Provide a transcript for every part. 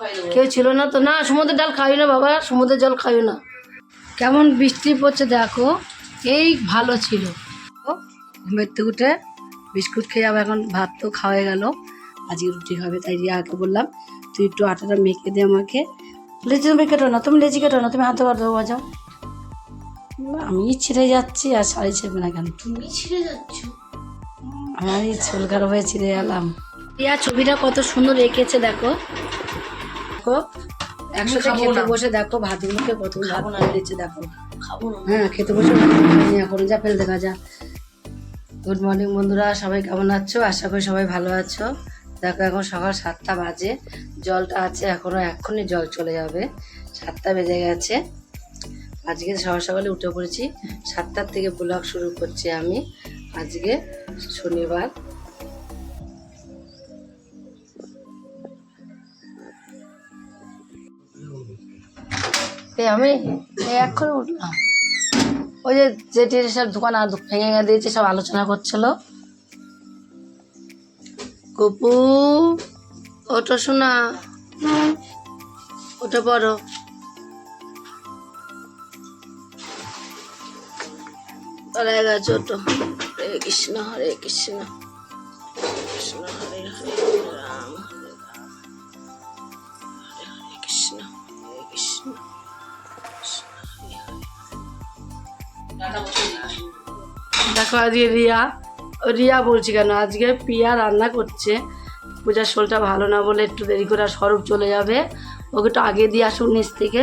খাই দেবো। কেউ ছিল না তো। না সমুদ্রের ডাল খাই না বাবা সমুদ্রের জল খাইও না। কেমন বৃষ্টি পড়ছে দেখো এই ভালো ছিল। ঘুমের থেকে উঠে বিস্কুট খেয়ে আবার এখন ভাত তো খাওয়া গেল। আজকে রুটি খাবে তাই রিয়াকে বললাম তুই একটু আটাটা মেখে দে আমাকে। লেচি তুমি কেটো না তুমি লেচি কেটো না তুমি হাতে পারো বাজাও আমি ছিঁড়ে যাচ্ছি আর শাড়ি ছেড়বে না কেন? তুমি ছিঁড়ে যাচ্ছ? আমার এই চুল খারাপ হয়ে ছিঁড়ে গেলাম রিয়া ছবিটা কত সুন্দর এঁকেছে দেখো। দেখো একসাথে খেতে বসে দেখো ভাতগুলোকে কত ভাত দিচ্ছে দেখো। খাব না। হ্যাঁ খেতে বসে এখন যা ফেল দেখা যা গুড মর্নিং বন্ধুরা সবাই কেমন আছো? আশা করি সবাই ভালো আছো। দেখো এখন সকাল সাতটা বাজে। জলটা আছে এখনও এক্ষুনি জল চলে যাবে। সাতটা বেজে গেছে। আজকে সকাল সকালে উঠে পড়েছি। সাতটার থেকে ব্লগ শুরু করছি আমি। আজকে শনিবার। আমি এক্ষুনি উঠলাম। ওই যে যেটির সব দোকান আর ভেঙে ভেঙে দিয়েছে, সব আলোচনা করছিল। গপু ওটা শোনা ওটা পড়ো। চলে গেছে ওটো হরে কৃষ্ণ হরে কৃষ্ণ। কৃষ্ণ, হরে হরে। দেখো, আজকে রিয়া রিয়া বলছি কেন? আজকে পিয়া রান্না করছে। পূজার শোলটা ভালো না বলে একটু দেরি করে স্বরূপ চলে যাবে। ওকে একটু আগে দিয়ে আসুন নিচ থেকে।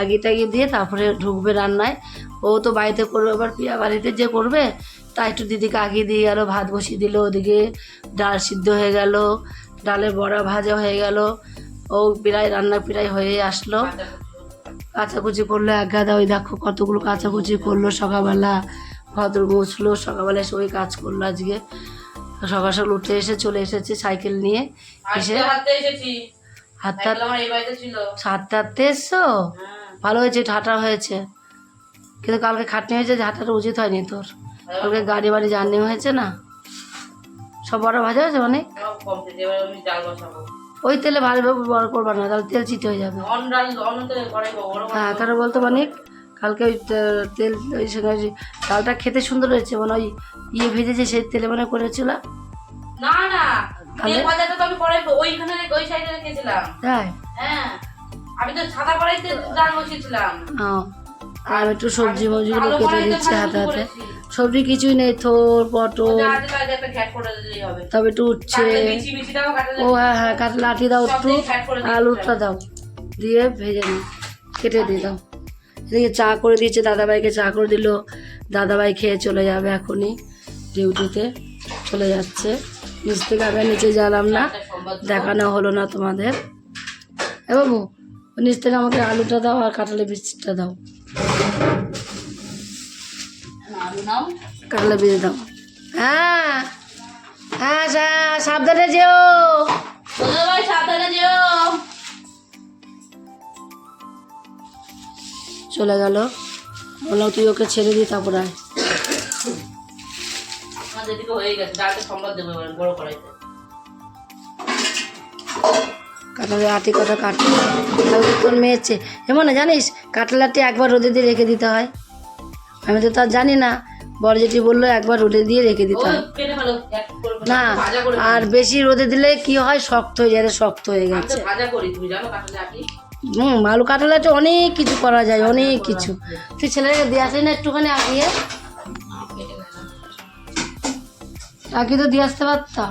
আগে টাগে দিয়ে তারপরে ঢুকবে রান্নায়। ও তো বাড়িতে করবে আবার পিয়া বাড়িতে যে করবে তা একটু দিদিকে আগে দিয়ে গেল, ভাত বসিয়ে দিল ওদিকে। ডাল সিদ্ধ হয়ে গেল ডালের বড়া ভাজা হয়ে গেল। ও প্রায় রান্না প্রায় হয়ে আসলো। কাঁচাকুচি করল এক গাদা, ওই দেখো কতগুলো কাঁচাকুচি করল সকালবেলা। কত মুছলো সকালবেলা সবাই কাজ করল আজকে। সকাল সকাল উঠে এসে চলে এসেছে সাইকেল নিয়ে। এসে আজকে হাঁটতে এসেছি। হ্যাঁ। ভালো হয়েছে ঠাটা হয়েছে। কিন্তু কালকে খাটনি হয়েছে যে হাঁটাটা উচিত হয়নি তোর। কালকে গাড়ি বাড়ি জার্নি হয়েছে না? সব বড় ভাজা হয়েছে অনেক বসাবো। ওই তেলে ভালোভাবে বড় করবা না তাহলে তেল চিটে হয়ে যাবে। হ্যাঁ কারণ বলতো অনেক কালকে ওই তেল ওই সঙ্গে ওই ডালটা খেতে সুন্দর হয়েছে মানে ওই ইয়ে ভেজেছে সেই তেলে মানে করেছিল। না না তাহলে? তো আমি করাইবো ওইখানে ওই সাইডে রেখেছিলাম। তাই? হ্যাঁ আমি তো সাদা কড়াইতে ডাল বসিয়েছিলাম। আর একটু সবজি মবজিগুলো কেটে দিচ্ছে হাতে হাতে। সবজি কিছুই নেই থোর পটল। তবে একটু উঠছে কাটলে কাটলে ও হ্যাঁ হ্যাঁ কাঠ লাঠি দাও একটু। আলুটা দাও। দিয়ে ভেজে নিই কেটে দিয়ে দাও। এদিকে চা করে দিয়েছে, দাদাভাইকে চা করে দিল। দাদাভাই খেয়ে চলে যাবে এখনই, ডিউটিতে চলে যাচ্ছে। নিচ থেকে আবার নিচে গেলাম না, দেখানো হলো না তোমাদের। এ বাবু, নিচ থেকে আমাকে আলুটা দাও আর কাঁঠালের বীজটা দাও। কাঁঠালের বীজ দাও। হ্যাঁ হ্যাঁ সাবধানে যেও। সাবধানে যেও। চলে গেল। বললাম তুই ওকে ছেড়ে দিই তারপর কাঁঠালের আটি কটা কাটে তোর মেয়েছে এমন জানিস কাঁঠাল আটি একবার রোদে দিয়ে রেখে দিতে হয়। আমি তো তার জানি না। বড় যেটি বলল একবার রোদে দিয়ে রেখে দিতে হয়। না আর বেশি রোদে দিলে কি হয়? শক্ত হয়ে যায় শক্ত হয়ে গেছে। ভাজা করি তুমি জানো আটি? হুম, আলু কাঁঠাল আটি অনেক কিছু করা যায়, অনেক কিছু। তুই ছেলেকে দিয়ে আসলি না একটুখানি আগিয়ে? আগে তো দিয়ে আসতে পারতাম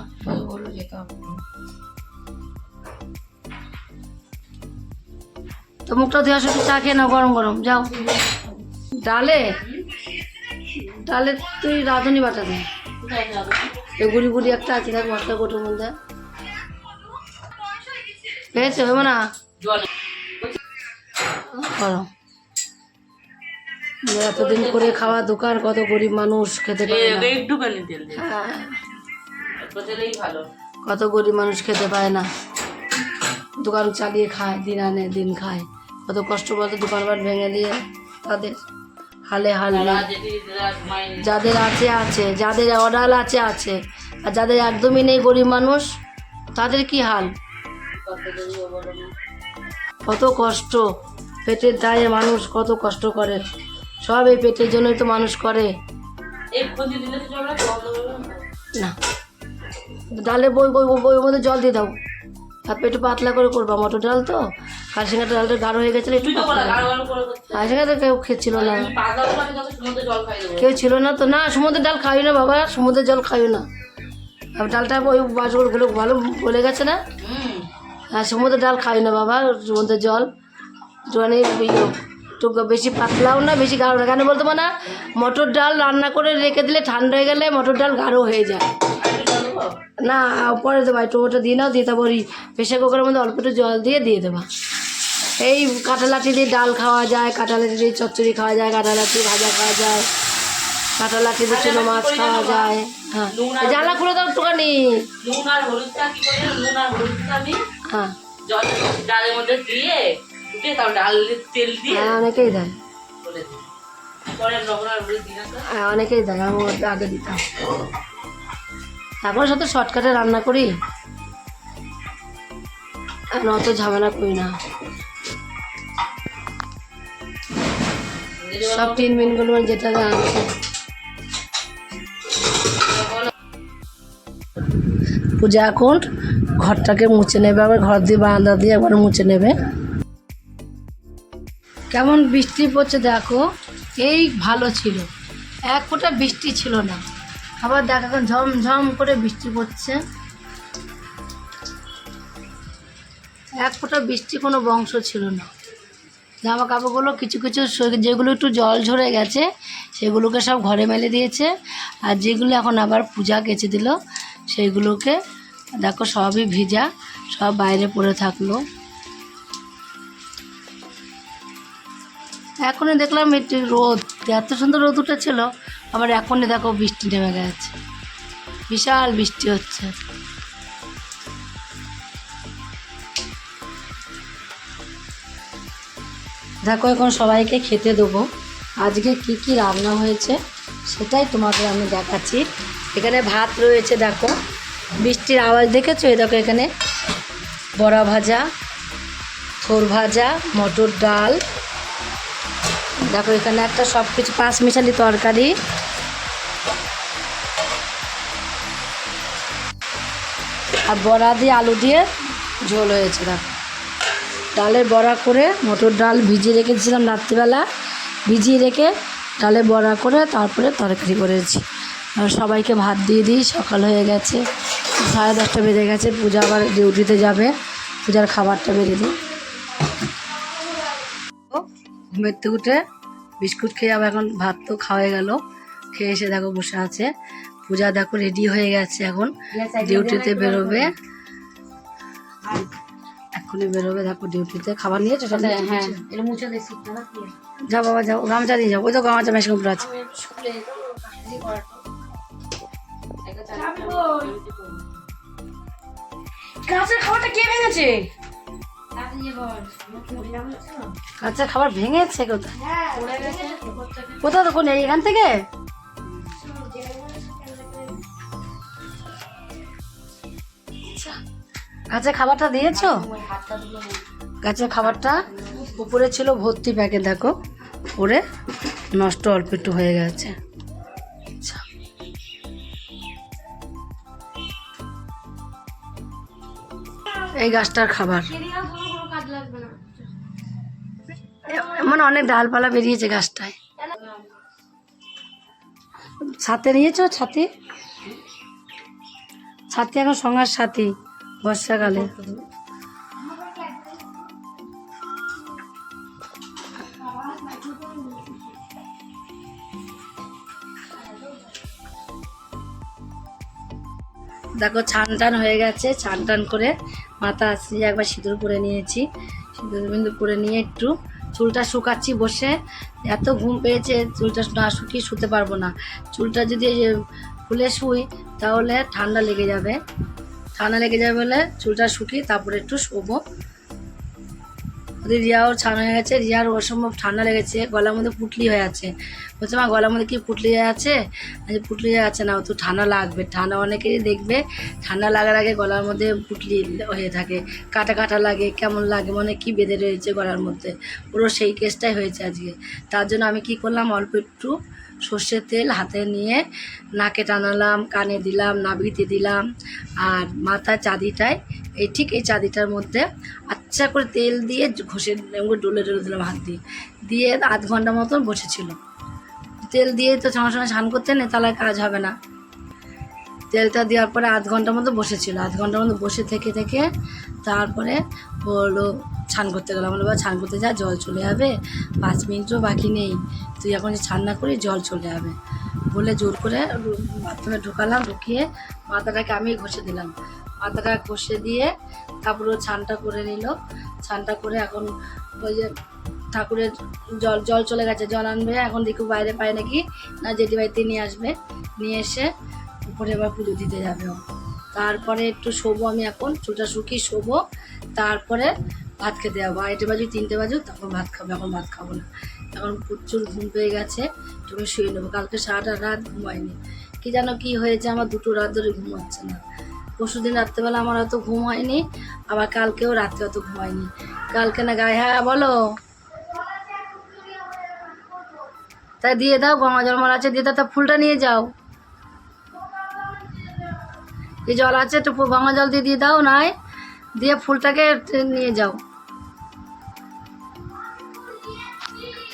তো মুখটা ধুয়ে আসো চা খেয়ে নাও, গরম গরম, যাও। ডালে? ডালে তুই রাঁধুনি বাটা দে। গুড়ি গুড়ি একটা আছে, দেখ মশলা কোটোর মধ্যে। পেয়েছে হবে না? করো এতদিন করে খাওয়া দোকান কত গরিব মানুষ খেতে পায় না। একটুখানি তেল দিয়ে হ্যাঁ, ভালো। কত গরিব মানুষ খেতে পায় না। দোকান চালিয়ে খায় দিন আনে দিন খায়। কত কষ্ট বলতে দোকান দোকানপাট ভেঙে দিয়ে তাদের হালে হাল যাদের আছে আছে। যাদের অডাল আছে আছে। আর যাদের একদমই নেই গরিব মানুষ তাদের কি হাল? কত কষ্ট। পেটের দায়ে মানুষ কত কষ্ট করে। সব এই পেটের জন্যই তো মানুষ করে। না। ডালে বই বই বই বইয়ের মধ্যে জল দিয়ে দাও। হাত পেটে পাতলা করে করবা মটর ডাল তো? কালসিঙ্গাটা ডালটা গাঢ় হয়ে গেছিল একটু তো কালসিঙ্গাটা কেউ খেচ্ছিল না। খাই কেউ ছিল না তো? না সমুদ্রের ডাল খাইও না বাবা সমুদ্রের জল খাইও না। আর ডালটা ওই বাসগুলো ভালো বলে গেছে না? হ্যাঁ সমুদ্রের ডাল খাই না বাবা সমুদ্রের জল। মানে ইয়ে, একটু বেশি পাতলাও না বেশি গাঢ় না। কেন বলতো না মটর ডাল রান্না করে রেখে দিলে ঠান্ডা হয়ে গেলে মটর ডাল গাঢ় হয়ে যায়। না পরে দেবা। একটু ওটা দিয়ে নাও দিয়ে তারপর প্রেশার কুকারের মধ্যে অল্প একটু জল দিয়ে দিয়ে দেবা। এই কাঁটালাটি দিয়ে ডাল খাওয়া যায় কাঁটালাটি দিয়ে চচ্চড়ি খাওয়া যায় কাঁটালাটি ভাজা খাওয়া যায় কাঁটালাটি দিয়ে চুনো মাছ খাওয়া যায় হ্যাঁ। জ্বালা খুলে দাও একটুখানি। হ্যাঁ। জল ডালের মধ্যে দিয়ে দিয়ে তারপর ডাল তেল দিয়ে হ্যাঁ অনেকেই দেয়। বলে দিই। পরে লবণ আর হলুদ দিলাম তো। হ্যাঁ অনেকেই দেয় আমি আগে দিতাম। তারপরে সাথে শর্টকাটে রান্না করি। আর অত ঝামেলা করি না। সব তিন মিনগুলো যেটা আনছে পূজা এখন ঘরটাকে মুছে নেবে আবার ঘর দিয়ে বারান্দা দিয়ে একবার মুছে নেবে। কেমন বৃষ্টি পড়ছে দেখো, এই ভালো ছিল। এক ফোঁটা বৃষ্টি ছিল না। আবার দেখো এখন ঝমঝম করে বৃষ্টি পড়ছে। এক ফোঁটা বৃষ্টি কোনো বংশ ছিল না। জামা কাপড়গুলো কিছু কিছু যেগুলো একটু জল ঝরে গেছে, সেগুলোকে সব ঘরে মেলে দিয়েছে। আর যেগুলো এখন আবার পূজা কেচে দিল, সেইগুলোকে দেখো সবই ভিজা, সব বাইরে পড়ে থাকল। এখনই দেখলাম একটু রোদ। এত সুন্দর রোদ উঠেছিল, আবার এখনই দেখো বৃষ্টি নেমে গেছে। বিশাল বৃষ্টি হচ্ছে। দেখো, এখন সবাইকে খেতে দেবো। আজকে কি কি রান্না হয়েছে, সেটাই তোমাদের আমি দেখাচ্ছি। এখানে ভাত রয়েছে, দেখো। বৃষ্টির আওয়াজ দেখেছ? এই দেখো এখানে। বড়া ভাজা, থোর ভাজা, মটর ডাল দেখো, এখানে একটা সব কিছু পাঁচ মিশালি তরকারি। আর বড়া দিয়ে আলু দিয়ে ঝোল হয়েছে, দেখো। ডালের বড়া করে মটর ডাল ভিজিয়ে রেখেছিলাম রাত্রিবেলা। ভিজিয়ে রেখে ডালে বড়া করে তারপরে তরকারি করেছি। আর সবাইকে ভাত দিয়ে দিই, সকাল হয়ে গেছে। সাড়ে দশটা বেজে গেছে, পূজা আবার ডিউটিতে যাবে। পূজার খাবারটা বেরিয়ে দিই। ঘুমের উঠে বিস্কুট খেয়ে আবার এখন ভাত তো খাওয়া গেল। খেয়ে এসে দেখো বসে আছে। পূজা দেখো রেডি হয়ে গেছে এখন। ডিউটিতে বেরোবে। এখনই বেরোবে দেখো ডিউটিতে খাবার নিয়ে হ্যাঁ দিয়েছি যাও বাবা যাও। গামছা দিয়ে যাও। ওই তো গামছা মেশিন উপরে আছে। খাবারটা কে ভেঙেছে? কাঁচের খাবার ভেঙেছে কোথায়? কোথাও তো কোন এখান থেকে? আচ্ছা। খাবারটা দিয়েছ? কাঁচের খাবারটা? উপরে ছিল ভর্তি প্যাকেট দেখো। পরে নষ্ট অল্প একটু হয়ে গেছে। আচ্ছা। এই গাছটার খাবার। মানে অনেক ডালপালা বেরিয়েছে গাছটায়। ছাতে নিয়েছো? ছাতি? ছাতি এখন সঙ্গার সাথী, বর্ষাকালে। দেখো ছান টান হয়ে গেছে ছান টান করে মাথা আসছে একবার সিঁদুর পরে নিয়েছি। সিঁদুর বিন্দু পরে নিয়ে একটু চুলটা শুকাচ্ছি বসে, এত ঘুম পেয়েছে, চুলটা না শুকিয়ে শুতে পারব না। চুলটা যদি খুলে শুই, তাহলে ঠান্ডা লেগে যাবে। ঠান্ডা লেগে যাবে বলে চুলটা শুকিয়ে তারপরে একটু শোবো। ওদের রিয়াও ছান হয়ে গেছে, রিয়ার অসম্ভব ঠান্ডা লেগেছে, গলার মধ্যে পুটলি হয়ে আছে। বলছে, মা, গলার মধ্যে কি পুটলি হয়ে আছে? পুটলি হয়ে আছে না তো ঠান্ডা লাগবে। ঠান্ডা অনেকেই দেখবে, ঠান্ডা লাগার আগে গলার মধ্যে পুটলি হয়ে থাকে। কাটা কাটা লাগে, কেমন লাগে, মনে কি বেঁধে রয়েছে গলার মধ্যে। পুরো সেই কেসটাই হয়েছে আজকে। তার জন্য আমি কি করলাম, অল্প একটু সর্ষের তেল হাতে নিয়ে নাকে টানালাম, কানে দিলাম, নাভিতে দিলাম। আর মাথার চাঁদিটায়, এই ঠিক এই চাঁদিটার মধ্যে আচ্ছা করে তেল দিয়ে ঘষে ডলে ডলে দিলাম হাত দিয়ে। দিয়ে আধ ঘণ্টা মতন বসেছিল। তেল দিয়ে তো সঙ্গে সঙ্গে স্নান করতে নেই, তাহলে কাজ হবে না। তেলটা দেওয়ার পরে আধ ঘণ্টার মতো বসেছিল। আধ ঘণ্টার মতো বসে থেকে থেকে তারপরে বলল স্নান করতে গেলাম। বলল বাবা, স্নান করতে যা, জল চলে যাবে। পাঁচ মিনিটও বাকি নেই। তুই এখন যে না করি জল চলে যাবে। বলে জোর করে বাথরুমে ঢুকালাম, ঢুকিয়ে মাথাটাকে আমি ঘষে দিলাম। মাথাটা ঘষে দিয়ে তারপরে ছানটা করে নিল। ছানটা করে এখন ওই যে ঠাকুরের জল জল চলে গেছে, জল আনবে। এখন দেখু বাইরে পায় নাকি? না জেঠি বাড়িতে নিয়ে আসবে। নিয়ে এসে উপরে এবার পুজো দিতে যাবে তারপরে একটু শোবো আমি এখন। চুলটা শুকিয়ে শোবো। তারপরে ভাত খেতে যাব। আড়াইটে বাজু, তিনটে বাজু তখন ভাত খাব। এখন ভাত খাব না। এখন প্রচুর ঘুম পেয়ে গেছে তুমি শুয়ে নেব। কালকে সারাটা রাত ঘুমায়নি। কি যেন কি হয়েছে? আমার দুটো রাত ধরে ঘুম হচ্ছে না। পরশু দিন রাত্রেবেলা আমার অত ঘুম হয়নি, আবার কালকেও রাত্রে অত ঘুমায়নি কালকে না গায়ে হ্যাঁ বলো। তাই দিয়ে দাও, গঙ্গা জল মাল আছে, দিয়ে দাও, তা ফুলটা নিয়ে যাও। এই জল আছে, একটু গঙ্গা জল দিয়ে দিয়ে দাও, নাই। দিয়ে ফুলটাকে নিয়ে যাও।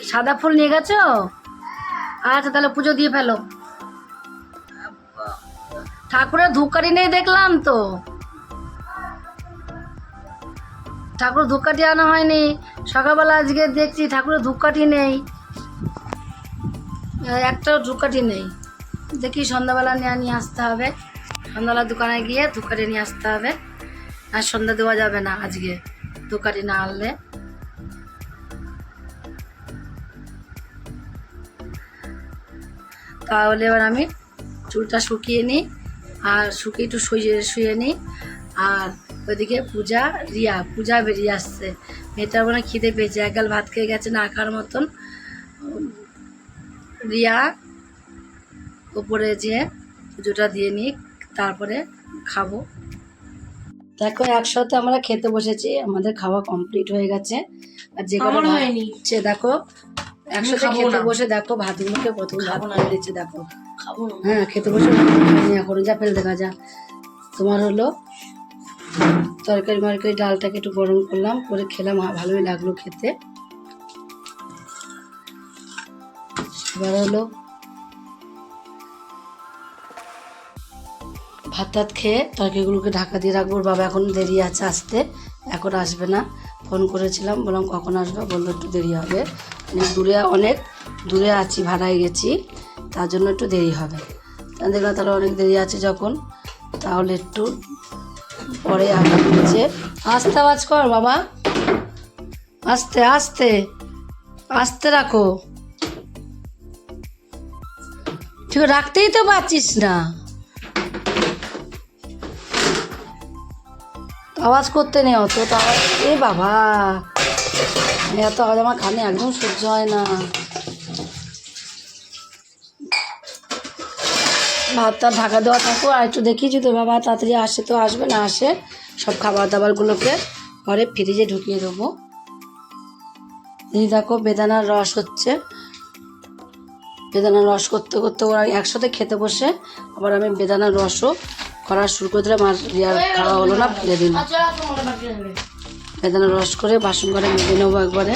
সাদা ফুল নিয়ে গেছো? আচ্ছা তাহলে পুজো দিয়ে ফেলো। ঠাকুরের ধূপকাঠি নেই দেখলাম তো। ঠাকুর ধূপকাঠি আনা হয়নি। সকালবেলা আজকে দেখছি ঠাকুরের ধূপকাঠি নেই। একটাও ধূপকাঠি নেই। দেখি সন্ধ্যাবেলা নিয়ে নিয়ে আসতে হবে। সন্ধ্যাবেলা দোকানে গিয়ে ধূপকাঠি নিয়ে আসতে হবে। আর সন্ধ্যা দেওয়া যাবে না আজকে ধূপকাঠি না আনলে। তাহলে এবার আমি চুলটা শুকিয়ে নিই আর শুকিয়ে একটু শুয়ে শুয়ে নিই। আর ওইদিকে পূজা রিয়া পূজা বেরিয়ে আসছে। মেয়েটার মনে খিদে পেয়েছে এক গাল ভাত খেয়ে গেছে না আঁকার মতন। রিয়া ওপরে যেয়ে পুজোটা দিয়ে নিই তারপরে খাব। দেখো একসাথে আমরা খেতে বসেছি আমাদের খাওয়া কমপ্লিট হয়ে গেছে। আর যে কটা হয়নি। দেখো একসাথে খাব খেতে বসে দেখো ভাতগুলোকে প্রথম ভাত। খাব দিচ্ছে দেখো। খাব হ্যাঁ খেতে বসে ভাত এখন যা ফেল দেখা যা। তোমার হলো তরকারি মারকারি ডালটাকে একটু গরম করলাম করে খেলাম ভালোই লাগল খেতে। এবার হলো ভাত টাত খেয়ে তরকারিগুলোকে ঢাকা দিয়ে রাখব। বাবা এখন দেরি আছে আসতে এখন আসবে না। ফোন করেছিলাম বললাম কখন আসবে বলল একটু দেরি হবে। দূরে অনেক দূরে আছি, ভাড়ায় গেছি। তার জন্য একটু দেরি হবে। দেখলাম তাহলে অনেক দেরি আছে যখন। তাহলে একটু পরে আগে নিচে আস্তে আওয়াজ কর বাবা। আস্তে আস্তে আস্তে রাখো। ঠিক রাখতেই তো পারছিস না। আওয়াজ করতে নেই অত, তো আওয়াজ এ বাবা। এত আওয়াজ, আমার কানে একদম সহ্য হয় না। ভাতটা ঢাকা দেওয়া থাকো আর একটু দেখি যদি বাবা তাড়াতাড়ি আসে তো আসবে, না আসে, সব খাবার দাবারগুলোকে ঘরে ফ্রিজে ঢুকিয়ে দেবো। এই দেখো, বেদানার রস হচ্ছে। বেদানার রস করতে করতে ওরা একসাথে খেতে বসে, আবার আমি বেদানার রসও করা শুরু করে দিলাম, আর খাওয়া হলো না, ফেলে দিলাম। বেদানার রস করে বাসন করে মেজে নেব একবারে।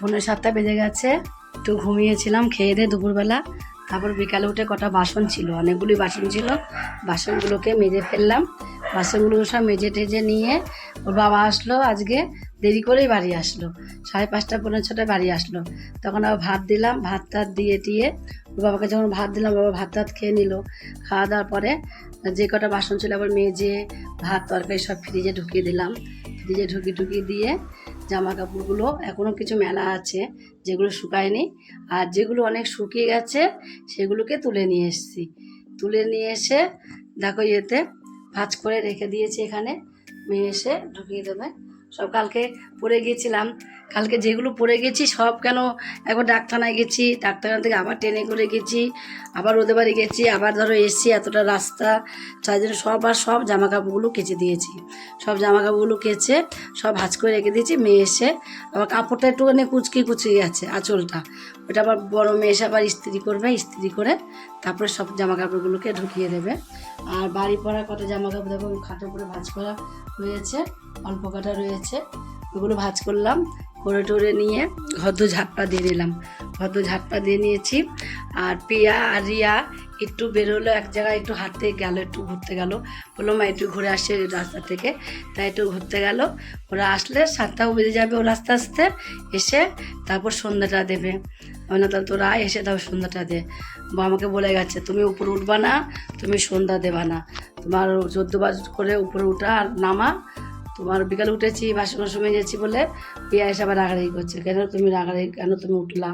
পনেরো সাতটা বেজে গেছে, একটু ঘুমিয়েছিলাম, খেয়ে দিয়ে দুপুরবেলা। তারপর বিকালে উঠে কটা বাসন ছিল, অনেকগুলি বাসন ছিল। বাসনগুলোকে মেজে ফেললাম। বাসনগুলো সব মেজে টেজে নিয়ে ওর বাবা আসলো, আজকে দেরি করেই বাড়ি আসলো। সাড়ে পাঁচটা পনেরো ছটায় বাড়ি আসলো। তখন আবার ভাত দিলাম ভাত টাত দিয়ে দিয়ে ওর বাবাকে যখন ভাত দিলাম, বাবা ভাত টাত খেয়ে নিল। খাওয়া দাওয়ার পরে যে কটা বাসন ছিল, আবার মেজে, ভাত, তরকারি সব ফ্রিজে ঢুকিয়ে দিলাম। ফ্রিজে ঢুকিয়ে ঢুকিয়ে দিয়ে জামা কাপড়গুলো এখনও কিছু মেলা আছে যেগুলো শুকায়নি। আর যেগুলো অনেক শুকিয়ে গেছে, সেগুলোকে তুলে নিয়ে এসছি। তুলে নিয়ে এসে দেখো ইয়েতে ভাজ করে রেখে দিয়েছি এখানে। মেয়ে এসে ঢুকিয়ে দেবে। সব কালকে পড়ে গিয়েছিলাম। কালকে যেগুলো পড়ে গেছি সব কেন এখন ডাক্তারখানায় গেছি, ডাক্তারখানা থেকে আবার ট্রেনে করে গেছি, আবার ওদের বাড়ি গেছি, আবার ধরো এসছি এতটা রাস্তা তাই জন্য সব আর সব জামা কাপড়গুলো কেচে দিয়েছি। সব জামা কাপড়গুলো কেচে সব ভাজ করে রেখে দিয়েছি, মেয়ে এসে আবার কাপড়টা একটুখানি কুচকি কুচকি গেছে আঁচলটা। ওটা আবার বড় মেয়ে এসে আবার ইস্ত্রি করবে, ইস্ত্রি করে তারপরে সব জামা কাপড়গুলোকে ঢুকিয়ে দেবে। আর বাড়ি পরা কত জামা কাপড় দেখো, খাটের উপরে ভাজ করা রয়েছে অল্প কাটা রয়েছে। ওগুলো ভাজ করলাম, করে টোরে নিয়ে ঘর ঝাপটা দিয়ে নিলাম। ঘদ্র ঝাটপা দিয়ে নিয়েছি। আর পিয়া আর রিয়া একটু বেরোলো, এক জায়গায় একটু হাঁটতে গেল, একটু ঘুরতে গেল। বলল, মা, একটু ঘুরে আসে রাস্তা থেকে। তাই একটু ঘুরতে গেল। ওরা আসলে সাতটাও বেজে যাবে ও আস্তে আস্তে। এসে তারপর সন্ধ্যাটা দেবে। না তাহলে তোরা এসে তারপর সন্ধ্যাটা দে। বা আমাকে বলে গেছে, তুমি উপরে উঠবা না, তুমি সন্ধ্যা দেবা না। তোমার চোদ্দ বাজ করে উপরে উঠা আর নামা তোমার বিকালে উঠেছি, বাসন সময় যাচ্ছি বলে পিয়া এসে আবার রাগারাগি করছে। কেন তুমি রাগারাগি, কেন তুমি উঠলা?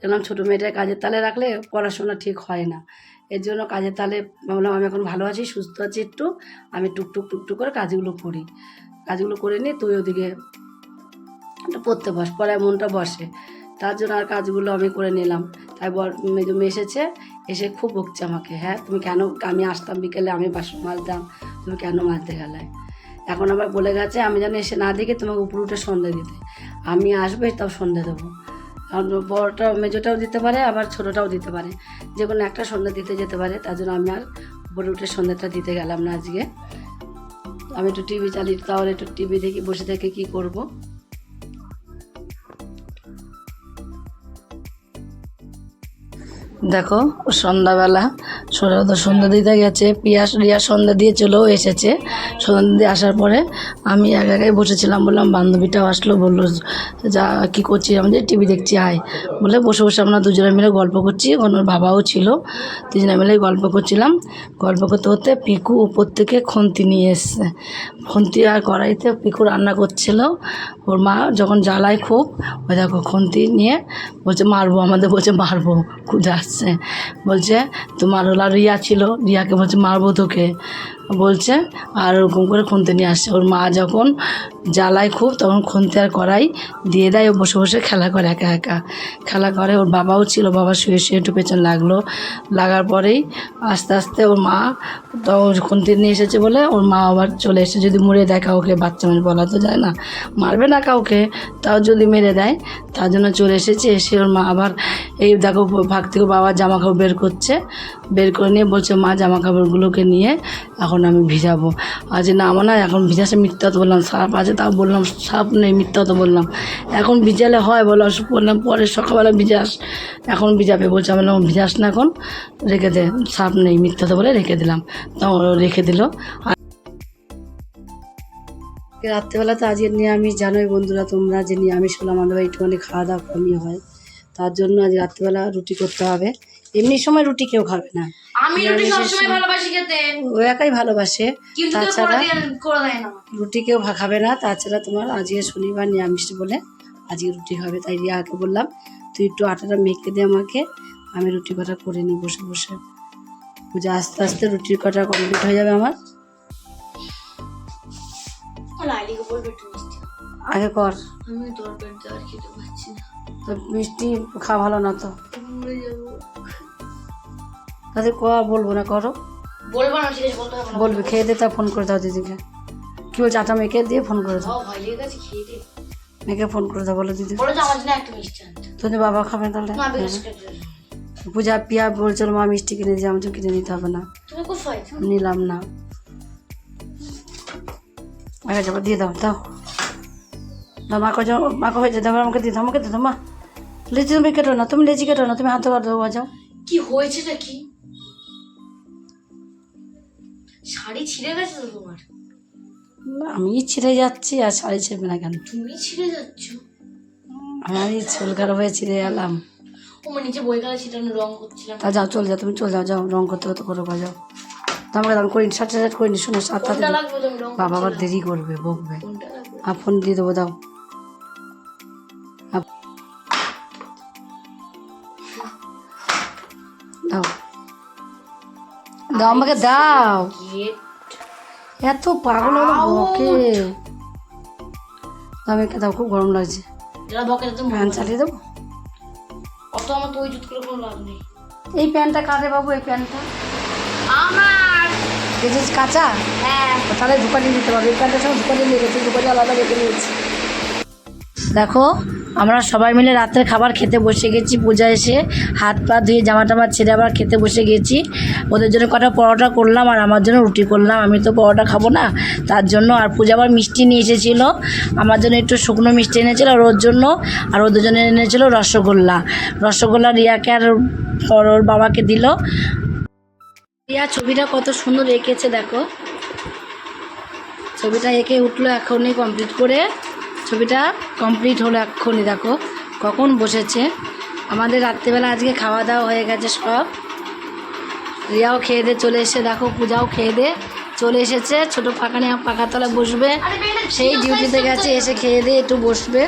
দেখলাম ছোটো মেয়েটার কাজের তালে রাখলে পড়াশোনা ঠিক হয় না। এর জন্য কাজের তালে ভাবলাম আমি এখন ভালো আছি, সুস্থ আছি একটু। আমি টুকটুক টুকটুক করে কাজগুলো করি। কাজগুলো করে নিই তুই ওদিকে পড়তে বস পড়ায় মনটা বসে। তার জন্য আর কাজগুলো আমি করে নিলাম। তাই বর, মেজো মেয়ে এসেছে, এসে খুব বকছে আমাকে হ্যাঁ তুমি কেন, আমি আসতাম বিকেলে, আমি বাসন মাজতাম, তুমি কেন মাজতে গেলে? এখন আবার বলে গেছে, আমি যেন এসে না দেখে তোমাকে উপরে উঠে সন্ধ্যা দিতে। আমি আসবে, তাও সন্ধ্যা দেবো। কারণ বড়টা মেজোটাও দিতে পারে, আবার ছোটোটাও দিতে পারে। যে কোনো একটা সন্ধ্যা দিতে যেতে পারে, তার জন্য আমি আর উপরে উঠে সন্ধ্যাটা দিতে গেলাম না আজকে। আমি একটু টিভি চালিয়ে, তাহলে একটু টিভি দেখি, বসে থেকে কী করব? দেখো, সন্ধ্যাবেলা সোনা তো সন্ধ্যা দিতে গেছে, পিয়াস, রিয়া সন্ধ্যা দিয়ে চলেও এসেছে। সন্ধ্যা দিয়ে আসার পরে আমি এক একাই বসেছিলাম, বললাম বান্ধবীটাও আসলো, বলল, যা, কী করছি আমি যে টিভি দেখছি, আয়। বলে বসে বসে আমরা দুজনে মিলে গল্প করছি ওনার বাবাও ছিল। দুজনে মিলে গল্প করছিলাম। গল্প করতে করতে পিকু উপর থেকে খন্তি নিয়ে এসছে। খন্তি আর কড়াইতে পিকু রান্না করছিল। ওর মা যখন জ্বালায় খুব, ওই দেখো খন্তি নিয়ে বলছে, মারবো আমাদের, বলছে, মারবো, খুব খুঁজে আসছে। বলছে তোমার ওলা রিয়া ছিল রিয়াকে বলছে মারবো তোকে। বলছে, আর ওরকম করে খুনতে নিয়ে আসছে। ওর মা যখন জ্বালায় খুব, তখন খুনতে আর করাই দিয়ে দেয় ও বসে বসে খেলা করে একা একা। খেলা করে, ওর বাবাও ছিল, বাবা শুয়ে শুয়ে একটু পেছন লাগল। লাগার পরেই আস্তে আস্তে ওর মা তো খুনতে নিয়ে এসেছে বলে ওর মা আবার চলে এসে যদি মুড়ে দেয় কাউকে, বাচ্চা মেরে বলা তো যায় না। মারবে না কাউকে, তাও যদি মেরে দেয়, তার জন্য চলে এসেছে। এসে ওর মা আবার এই দেখো, ভাগ থেকে বাবার জামা কাপড় বের করছে। বের করে নিয়ে বলছে, মা জামা কাপড়গুলোকে নিয়ে এখন আমি ভিজাবো। আজ না, আমার না এখন ভিজাসে মিথ্যা তো বললাম, সাপ আছে তাও বললাম, সাপ নেই, মিথ্যা তো বললাম। এখন ভিজালে হয় বলো বললাম পরে সকালবেলা ভিজাস, এখন ভিজাবে, বলছে আমি বললাম ভিজাস না এখন, রেখে দে, সাপ নেই, মিথ্যা তো বলে রেখে দিলাম। তাও রেখে দিল। আর রাত্রেবেলা তো আজকে নিরামিষ, জানোই বন্ধুরা তোমরা যে নিরামিষ হলো, আমাদের একটুখানি খাওয়া দাওয়া কমই হয়। তার জন্য আজ রাত্রেবেলা রুটি করতে হবে। এমনি সময় রুটি কেউ খাবে না। আমি রুটি সবসময় ভালোবাসি খেতে। ও একাই ভালোবাসে। তাছাড়া রুটি কেউ খাবে না। তাছাড়া তোমার আজকে শনিবার নিরামিষ বলে আজকে রুটি হবে তাই রিয়াকে বললাম তুই একটু আটাটা মেখে দে আমাকে আমি রুটি কটা করে নিই বসে বসে। পূজা আস্তে আস্তে রুটির কটা কমপ্লিট হয়ে যাবে আমার। আগে কর। আমি তোর পেট আর খেতে পারছি না। তো মিষ্টি খাওয়া ভালো না তো। তাদের কর বলব না করো। বলব না ঠিক আছে বলতে হবে না। বলবি খেয়ে দে তা ফোন করে দাও দিদিকে। কি বলছে আটা মেখে দিয়ে ফোন করে দাও। গেছে খেয়ে দে। মেখে ফোন করে দাও বলো দিদি। বলেছে আমার জন্য একটা মিষ্টি আনতে। তোদের বাবা খাবে তাহলে? না বিস্কুট পূজা পিয়া বলছিল মা মিষ্টি কিনে দিয়ে জন্য কিনে নিতে হবে না। নিলাম না। আগে যাব দিয়ে দাও দাও। দাও মাকে যাও মাকে হয়েছে দাও আমাকে দিয়ে দাও আমাকে দিয়ে দাও মা। লেচি তুমি কেটো না তুমি লেচি কেটো না তুমি হাতে করে দেবো যাও। কি হয়েছেটা কি শাড়ি ছিঁড়ে গেছে তো তোমার? আমি ছিঁড়ে যাচ্ছি আর শাড়ি ছিঁড়বে না কেন? তুমি ছিঁড়ে যাচ্ছ? আমি চুল খারাপ হয়ে ছিঁড়ে গেলাম মানে নিচে বই রং করছিলাম। তা যাও চলে যাও তুমি চলে যাও যাও রং করতে করতে করো যাও তো আমাকে দাম করিনি ষাট ষাট করিনি শোনো সাত বাবা আবার দেরি করবে বকবে। আর ফোন দিয়ে দেবো দাও। দাও আমাকে দাও। এত পাগল বকে আমি দাও খুব গরম লাগছে। ফ্যান চালিয়ে দেবো? অত আমার তো ওই জুত করে কোনো লাভ নেই। এই প্যান্টটা কাটে বাবু এই প্যান্টটা? আমার! দেখেছিস কাঁচা? হ্যাঁ। তাহলে ধুকাটি দিতে পারবে এই প্যান্টের সঙ্গে ধুকাটি নিয়ে গেছে ধুকাটি আলাদা রেখে নিয়েছি। দেখো আমরা সবাই মিলে রাতের খাবার খেতে বসে গেছি, পূজা এসে হাত পা ধুয়ে জামা টামা ছেড়ে আবার খেতে বসে গেছি। ওদের জন্য কটা পরোটা করলাম আর আমার জন্য রুটি করলাম। আমি তো পরোটা খাব না, তার জন্য আর পূজা আবার মিষ্টি নিয়ে এসেছিল। আমার জন্য একটু শুকনো মিষ্টি এনেছিল আর ওর জন্য, আর ওদের জন্য এনেছিল রসগোল্লা। রসগোল্লা রিয়াকে আর ওর বাবাকে দিল। রিয়া ছবিটা কত সুন্দর এঁকেছে, দেখো। ছবিটা এঁকে উঠল এখনই কমপ্লিট করে। ছবিটা কমপ্লিট হলো এক্ষুনি, দেখো। কখন বসেছে? আমাদের রাত্রিবেলা আজকে খাওয়া দাওয়া হয়ে গেছে সব। রিয়াও খেয়ে দিয়ে চলে এসে দেখো, পূজাও খেয়ে দিয়ে চলে এসেছে, ছোটো পাকা নিয়ে পাকা তলায় বসবে। সেই ডিউটিতে গেছে, এসে খেয়ে দিয়ে একটু বসবে।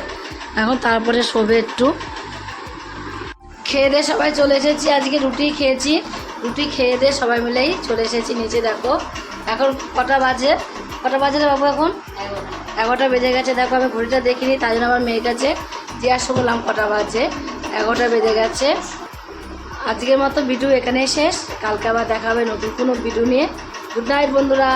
এখন তারপরে শোবে একটু। খেয়ে দিয়ে সবাই চলে এসেছি, আজকে রুটি খেয়েছি। রুটি খেয়ে দিয়ে সবাই মিলেই চলে এসেছি নিচে, দেখো। এখন কটা বাজে? কটা বাজে বাবু এখন? এগারোটা বেজে গেছে, দেখো আমি ঘড়িটা দেখিনি, তাই জন্য আমার মেয়ের কাছে জিজ্ঞাসা করলাম কটা বাজে। এগারোটা বেজে গেছে। আজকের মতো ভিডিও এখানেই শেষ। কালকে আবার দেখা হবে নতুন কোনো ভিডিও নিয়ে। গুড নাইট বন্ধুরা।